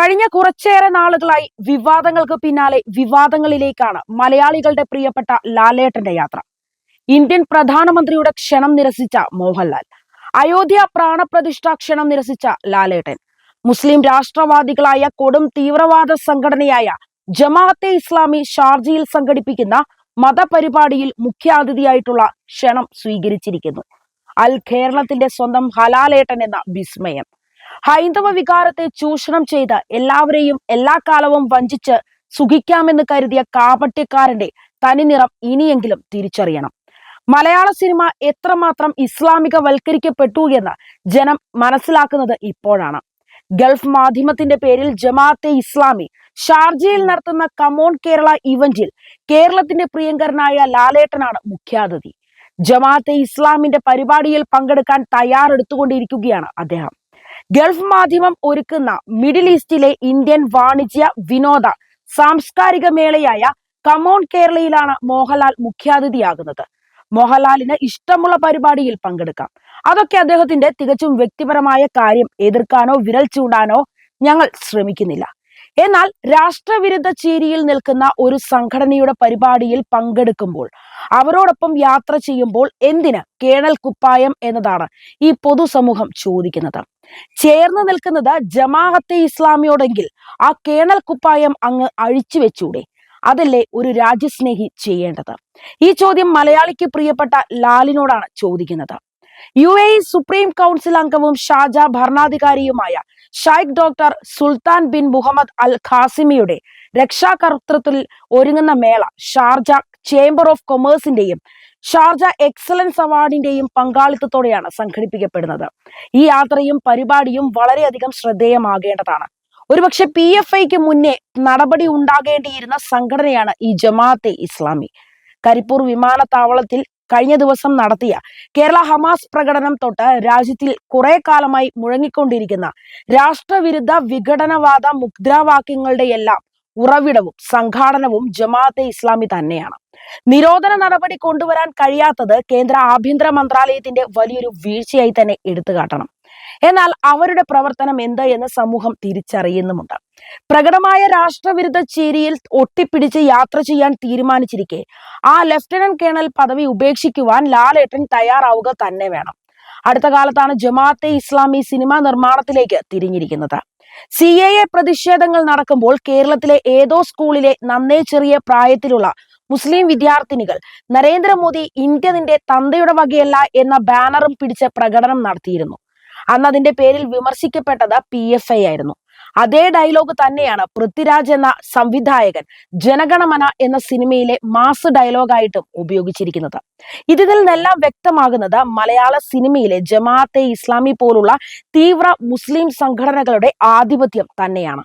കഴിഞ്ഞ കുറച്ചേറെ നാളുകളായി വിവാദങ്ങൾക്ക് പിന്നാലെ വിവാദങ്ങളിലേക്കാണ് മലയാളികളുടെ പ്രിയപ്പെട്ട ലാലേട്ടന്റെ യാത്ര. ഇന്ത്യൻ പ്രധാനമന്ത്രിയുടെ ക്ഷണം നിരസിച്ച മോഹൻലാൽ അയോധ്യ പ്രാണപ്രതിഷ്ഠ ക്ഷണം നിരസിച്ച ലാലേട്ടൻ മുസ്ലിം രാഷ്ട്രവാദികളായ കൊടും തീവ്രവാദ സംഘടനയായ ജമാഅത്തെ ഇസ്ലാമി ഷാർജയിൽ സംഘടിപ്പിക്കുന്ന മതപരിപാടിയിൽ മുഖ്യാതിഥിയായിട്ടുള്ള ക്ഷണം സ്വീകരിച്ചിരിക്കുന്നു. അൽ കേരളത്തിന്റെ സ്വന്തം ഹലാലേട്ടൻ എന്ന വിസ്മയം. ഹൈന്ദവ വികാരത്തെ ചൂഷണം ചെയ്ത് എല്ലാവരെയും എല്ലാ കാലവും വഞ്ചിച്ച് സുഖിക്കാമെന്ന് കരുതിയ കാപട്യക്കാരന്റെ തനിനിറം ഇനിയെങ്കിലും തിരിച്ചറിയണം. മലയാള സിനിമ എത്രമാത്രം ഇസ്ലാമിക വൽക്കരിക്കപ്പെട്ടു എന്ന് ജനം മനസ്സിലാക്കുന്നത് ഇപ്പോഴാണ്. ഗൾഫ് മാധ്യമത്തിന്റെ പേരിൽ ജമാഅത്തെ ഇസ്ലാമി ഷാർജയിൽ നടത്തുന്ന കമോൺ കേരള ഇവന്റിൽ കേരളത്തിന്റെ പ്രിയങ്കരനായ ലാലേട്ടനാണ് മുഖ്യാതിഥി. ജമാഅത്തെ ഇസ്ലാമിന്റെ പരിപാടിയിൽ പങ്കെടുക്കാൻ തയ്യാറെടുത്തുകൊണ്ടിരിക്കുകയാണ് അദ്ദേഹം. ഗൾഫ് മാധ്യമം ഒരുക്കുന്ന മിഡിൽ ഈസ്റ്റിലെ ഇന്ത്യൻ വാണിജ്യ വിനോദ സാംസ്കാരിക മേളയായ കമോൺ കേരളയിലാണ് മോഹൻലാൽ മുഖ്യാതിഥിയാകുന്നത്. മോഹൻലാലിന് ഇഷ്ടമുള്ള പരിപാടിയിൽ പങ്കെടുക്കാം. അതൊക്കെ അദ്ദേഹത്തിന്റെ തികച്ചും വ്യക്തിപരമായ കാര്യം എതിർക്കാനോ വിരൽ ചൂടാനോ ഞങ്ങൾ ശ്രമിക്കുന്നില്ല. എന്നാൽ രാഷ്ട്രവിരുദ്ധ ചേരിയിൽ നിൽക്കുന്ന ഒരു സംഘടനയുടെ പരിപാടിയിൽ പങ്കെടുക്കുമ്പോൾ അവരോടൊപ്പം യാത്ര ചെയ്യുമ്പോൾ എന്തിന് കേണൽ കുപ്പായം എന്നതാണ് ഈ പൊതുസമൂഹം ചോദിക്കുന്നത്. ചേർന്ന് നിൽക്കുന്നത് ജമാഅത്തെ ഇസ്ലാമിയോടെങ്കിൽ ആ കേണൽ കുപ്പായം അങ്ങ് അഴിച്ചു വെച്ചൂടെ. അതല്ലേ ഒരു രാജ്യസ്നേഹി ചെയ്യേണ്ടത്. ഈ ചോദ്യം മലയാളിക്ക് പ്രിയപ്പെട്ട ലാലിനോടാണ് ചോദിക്കുന്നത്. യു എ സുപ്രീം കൗൺസിൽ അംഗവും ഷാജ ഭരണാധികാരിയുമായ Sheikh doctor Sultan bin Muhammad Al ഖാസിമിയുടെ രക്ഷാകർത്തൃത്വത്തിൽ ഒരുങ്ങുന്ന മേള ഷാർജ ചേംബർ ഓഫ് കൊമേഴ്സിന്റെയും ഷാർജ എക്സലൻസ് അവാർഡിന്റെയും പങ്കാളിത്തത്തോടെയാണ് സംഘടിപ്പിക്കപ്പെടുന്നത്. ഈ യാത്രയും പരിപാടിയും വളരെയധികം ശ്രദ്ധേയമാകേണ്ടതാണ്. ഒരുപക്ഷെ പി എഫ് ഐക്ക് മുന്നേ നടപടി ഉണ്ടാകേണ്ടിയിരുന്ന സംഘടനയാണ് ഈ ജമാഅത്തെ ഇസ്ലാമി. കരിപ്പൂർ വിമാനത്താവളത്തിൽ കഴിഞ്ഞ ദിവസം നടത്തിയ കേരള ഹമാസ് പ്രകടനം തൊട്ട് രാജ്യത്തിൽ കുറെ കാലമായി മുഴങ്ങിക്കൊണ്ടിരിക്കുന്ന രാഷ്ട്രവിരുദ്ധ വിഘടനവാദ മുദ്രാവാക്യങ്ങളുടെ എല്ലാം ഉറവിടവും സംഘാടനവും ജമാഅത്തെ ഇസ്ലാമി തന്നെയാണ്. നിരോധന നടപടി കൊണ്ടുവരാൻ കഴിയാത്തത് കേന്ദ്ര ആഭ്യന്തര മന്ത്രാലയത്തിന്റെ വലിയൊരു വീഴ്ചയായി തന്നെ എടുത്തു കാട്ടണം. എന്നാൽ അവരുടെ പ്രവർത്തനം എന്ത് എന്ന് സമൂഹം തിരിച്ചറിയുന്നുമുണ്ട്. പ്രകടമായ രാഷ്ട്രവിരുദ്ധ ചേരിയിൽ ഒട്ടിപ്പിടിച്ച് യാത്ര ചെയ്യാൻ തീരുമാനിച്ചിരിക്കെ ആ ലഫ്റ്റനന്റ് കേണൽ പദവി ഉപേക്ഷിക്കുവാൻ ലാലേട്ടൻ തയ്യാറാവുക തന്നെ വേണം. അടുത്ത കാലത്താണ് ജമാഅത്തെ ഇസ്ലാമി സിനിമാ നിർമ്മാണത്തിലേക്ക് തിരിഞ്ഞിരിക്കുന്നത്. സി എ എ പ്രതിഷേധങ്ങൾ നടക്കുമ്പോൾ കേരളത്തിലെ ഏതോ സ്കൂളിലെ നന്നേ ചെറിയ പ്രായത്തിലുള്ള മുസ്ലിം വിദ്യാർത്ഥിനികൾ നരേന്ദ്രമോദി ഇന്ത്യ നിന്റെ തന്തയുടെ വകയല്ല എന്ന ബാനറും പിടിച്ച് പ്രകടനം നടത്തിയിരുന്നു. അന്ന് അതിന്റെ പേരിൽ വിമർശിക്കപ്പെട്ടത് പി എഫ് ഐ ആയിരുന്നു. അതേ ഡയലോഗ് തന്നെയാണ് പൃഥ്വിരാജ് എന്ന സംവിധായകൻ ജനഗണമന എന്ന സിനിമയിലെ മാസ് ഡയലോഗായിട്ടും ഉപയോഗിച്ചിരിക്കുന്നത്. ഇതിൽ നിന്നെല്ലാം വ്യക്തമാകുന്നത് മലയാള സിനിമയിലെ ജമാഅത്തെ ഇസ്ലാമി പോലുള്ള തീവ്ര മുസ്ലിം സംഘടനകളുടെ ആധിപത്യം തന്നെയാണ്.